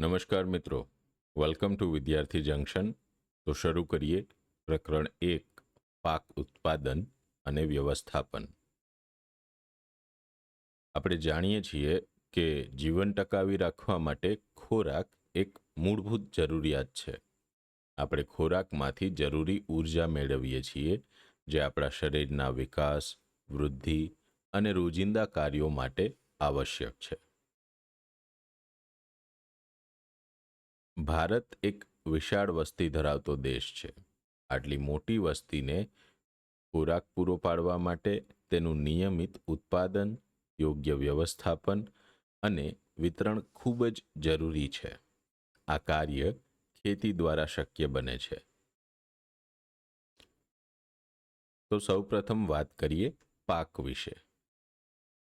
નમસ્કાર મિત્રો. Welcome to Vidyarthi junction. તો શરૂ કરીએ. પ્રકરણ એક, પાક ઉત્પાદન અને વ્યવસ્થાપન. આપણે જાણીએ છીએ કે જીવન ટકાવી રાખવા માટે ખોરાક એક મૂળભૂત જરૂરિયાત છે. આપણે ખોરાકમાંથી જરૂરી ઊર્જા મેળવીએ છીએ, જે આપણા શરીરના વિકાસ, વૃદ્ધિ અને રોજિંદા કાર્યો માટે આવશ્યક છે. ભારત એક વિશાળ વસ્તી ધરાવતો દેશ છે. આટલી મોટી વસ્તીને ખોરાક પૂરો પાડવા માટે તેનું નિયમિત ઉત્પાદન, યોગ્ય વ્યવસ્થાપન અને વિતરણ ખૂબ જ જરૂરી છે. આ કાર્ય ખેતી દ્વારા શક્ય બને છે. તો સૌપ્રથમ વાત કરીએ પાક વિશે.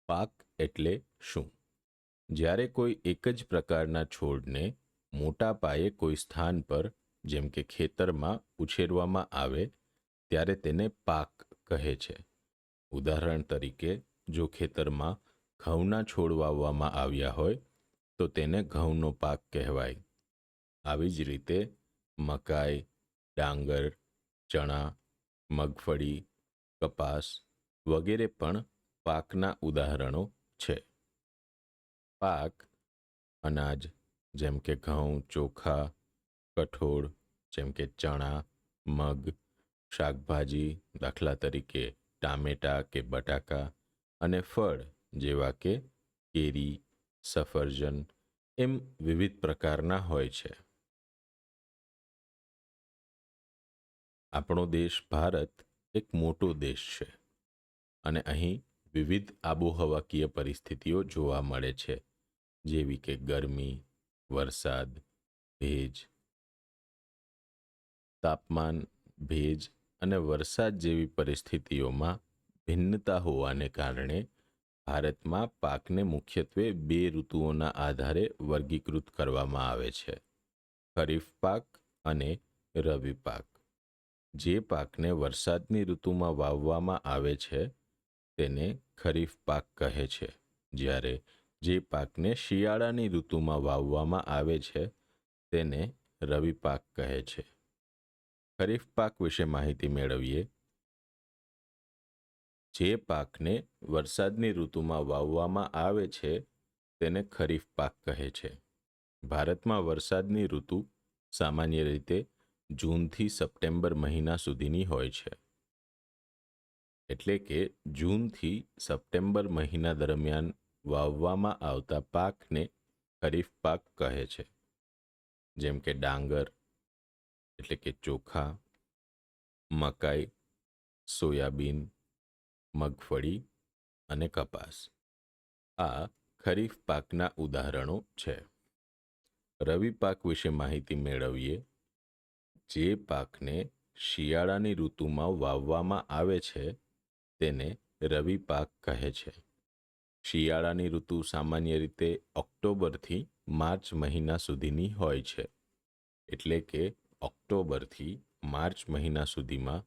પાક એટલે શું? જ્યારે કોઈ એક જ પ્રકારના છોડને મોટા પાયે કોઈ સ્થાન પર, જેમ કે ખેતરમાં, ઉછેરવામાં આવે, ત્યારે તેને પાક કહે છે. ઉદાહરણ તરીકે, જો ખેતરમાં ઘઉંના છોડ વાવવામાં આવ્યા હોય, તો તેને ઘઉંનો પાક કહેવાય. આવી જ રીતે, મકાઈ, ડાંગર, ચણા, મગફળી, કપાસ વગેરે પણ પાકના ઉદાહરણો છે. પાક, અનાજ જેમ કે ઘઉં, ચોખા, કઠોળ, જેમ કે ચણા, મગ, શાકભાજી, દાખલા તરીકે ટામેટા કે બટાકા અને ફળ જેવા કે કેરી, સફરજન એમ વિવિધ પ્રકારના હોય છે. આપણો દેશ ભારત એક મોટો દેશ છે અને અહીં વિવિધ આબોહવાકીય પરિસ્થિતિઓ જોવા મળે છે. જેવી કે ગરમી વરસાદ, ભેજ, તાપમાન, ભેજ અને વરસાદ જેવી પરિસ્થિતિઓમાં ભિન્નતા હોવાને કારણે ભારતમાં પાકને મુખ્યત્વે બે ઋતુઓના આધારે વર્ગીકૃત કરવામાં આવે છે. ખરીફ પાક અને રવિ પાક. જે પાકને વરસાદની ઋતુમાં વાવવામાં આવે છે, તેને ખરીફ પાક કહે છે. જ્યારે જે પાકને શિયાળાની ઋતુમાં વાવવામાં આવે છે, તેને રવિ પાક કહે છે. ખરીફ પાક વિશે માહિતી મેળવીએ. જે પાકને વરસાદની ઋતુમાં વાવવામાં આવે છે, તેને ખરીફ પાક કહે છે. ભારતમાં વરસાદની ઋતુ સામાન્ય રીતે જૂનથી સપ્ટેમ્બર મહિના સુધીની હોય છે. એટલે કે જૂનથી સપ્ટેમ્બર મહિના દરમિયાન વાવવામાં આવતા પાકને ખરીફ પાક કહે છે. જેમ કે ડાંગર, એટલે કે ચોખા, મકાઈ, સોયાબીન, મગફળી અને કપાસ. આ ખરીફ પાકના ઉદાહરણો છે. રવિ પાક વિશે માહિતી મેળવીએ. જે પાકને શિયાળાની ઋતુમાં વાવવામાં આવે છે, તેને રવિ પાક કહે છે. શિયાળાની ઋતુ સામાન્ય રીતે ઓક્ટોબરથી માર્ચ મહિના સુધીની હોય છે. એટલે કે ઓક્ટોબરથી માર્ચ મહિના સુધીમાં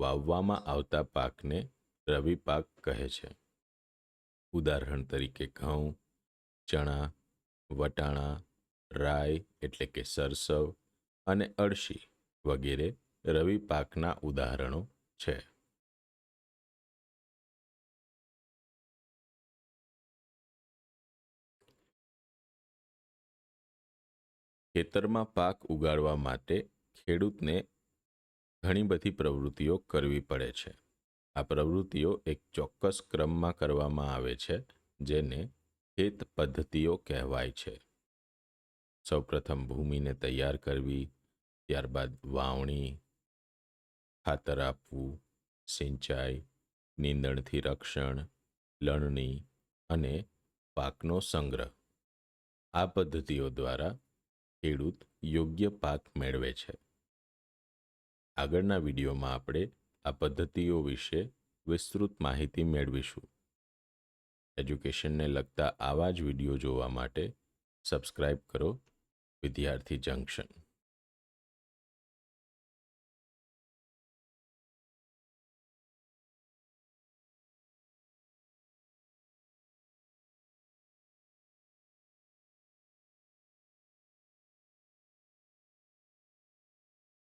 વાવવામાં આવતા પાકને રવિ પાક કહે છે. ઉદાહરણ તરીકે ઘઉં, ચણા, વટાણા, રાઈ એટલે કે સરસવ અને અળશી વગેરે રવિ પાકના ઉદાહરણો છે. ખેતરમાં પાક ઉગાડવા માટે ખેડૂતને ઘણી બધી પ્રવૃત્તિઓ કરવી પડે છે. આ પ્રવૃત્તિઓ એક ચોક્કસ ક્રમમાં કરવામાં આવે છે, જેને ખેત પદ્ધતિઓ કહેવાય છે. સૌપ્રથમ ભૂમિને તૈયાર કરવી, ત્યારબાદ વાવણી, ખાતર આપવું, સિંચાઈ, નીંદણથી રક્ષણ, લણણી અને પાકનો સંગ્રહ. આ પદ્ધતિઓ દ્વારા ખેડૂત યોગ્ય પાક મેળવે છે. આગળના વિડીયોમાં આપણે આ પદ્ધતિઓ વિશે વિસ્તૃત માહિતી મેળવીશું. એજ્યુકેશનને લગતા આવા જ વીડિયો જોવા માટે સબસ્ક્રાઇબ કરો વિદ્યાર્થી જંકશન.